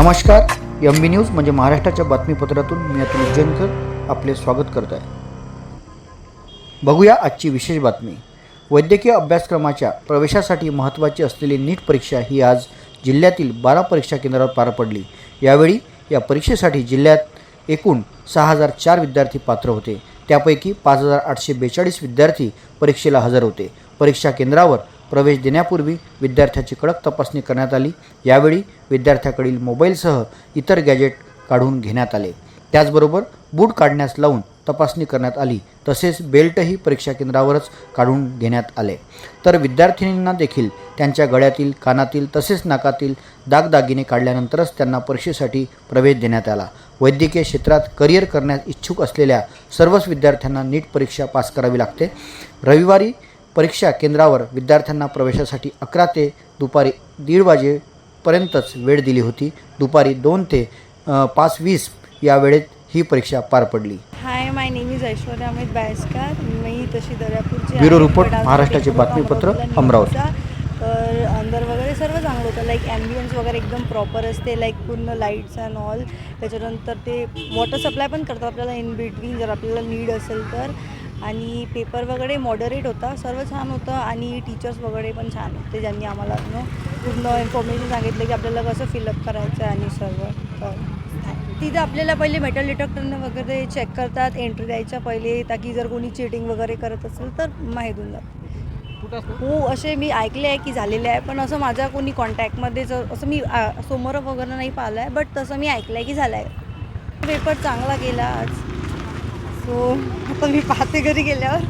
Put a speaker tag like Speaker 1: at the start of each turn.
Speaker 1: नमस्कार एम बी न्यूज म्हणजे महाराष्ट्राच्या बातमीपत्रातून मी अतुल उज्जैनकर आपले स्वागत करत आहे. बघूया आजची विशेष बातमी. वैद्यकीय अभ्यासक्रमाच्या प्रवेशासाठी महत्त्वाची असलेली नीट परीक्षा ही आज जिल्ह्यातील बारा परीक्षा केंद्रावर पार पडली. यावेळी या परीक्षेसाठी जिल्ह्यात एकूण सहा हजार चार विद्यार्थी पात्र होते. त्यापैकी पाच हजार आठशे बेचाळीस विद्यार्थी परीक्षेला हजर होते. परीक्षा केंद्रावर प्रवेश देण्यापूर्वी विद्यार्थ्याची कडक तपासणी करण्यात आली. यावेळी विद्यार्थ्याकडील मोबाईलसह इतर गॅजेट काढून घेण्यात आले. त्याचबरोबर बूट काढण्यास लावून तपासणी करण्यात आली. तसेच बेल्टही परीक्षा केंद्रावरच काढून घेण्यात आले. तर विद्यार्थिनींना देखील त्यांच्या गळ्यातील कानातील तसेच नाकातील दागदागिने काढल्यानंतरच त्यांना परीक्षेसाठी प्रवेश देण्यात आला. वैद्यकीय क्षेत्रात करिअर करण्यास इच्छुक असलेल्या सर्वच विद्यार्थ्यांना नीट परीक्षा पास करावी लागते. रविवारी परीक्षा केंद्रावर विद्यार्थ्यांना प्रवेशासाठी अकरा ते दुपारी दीड वाजेपर्यंतच वेळ दिली होती. दुपारी दोन ते पाच वीस या वेळेत ही परीक्षा पार पडली.
Speaker 2: Hi my name is Aishwarya Amit Bayaskar मी तशी दर्यापूरची
Speaker 1: ब्युरो. रिपोर्ट, महाराष्ट्राचे बातमीपत्र, अमरावती.
Speaker 2: अंदर वगैरे सर्व चांगलं होतं. लाईक ॲम्बियन्स वगैरे एकदम प्रॉपर असते. लाईक पूर्ण लाईट्स अँड ऑल त्याच्यानंतर ते वॉटर सप्लाय पण करतात आपल्याला इन बिटवीन जर आपल्याला नीड असेल तर. आणि पेपर वगैरे मॉडरेट होता सर्व छान होतं आणि टीचर्स वगैरे पण छान होते ज्यांनी आम्हाला नो पूर्ण इन्फॉर्मेशन सांगितलं की आपल्याला कसं फिलअप करायचं आहे आणि सर्व. तर तिथं आपल्याला पहिले मेटल डिटेक्टरनं वगैरे चेक करतात एंट्री द्यायच्या पहिले ताकी जर कोणी चिटिंग वगैरे करत असेल तर माहीत होऊन जातं. हो असे मी ऐकले आहे की झालेले आहे पण असं माझ्या कोणी कॉन्टॅक्टमध्ये जर असं मी समोर वगैरे नाही पाहिलं आहे बट तसं मी ऐकलं आहे की झालं आहे पेपर चांगला गेला आज. सो आता मी पाहते घरी गेल्यावर.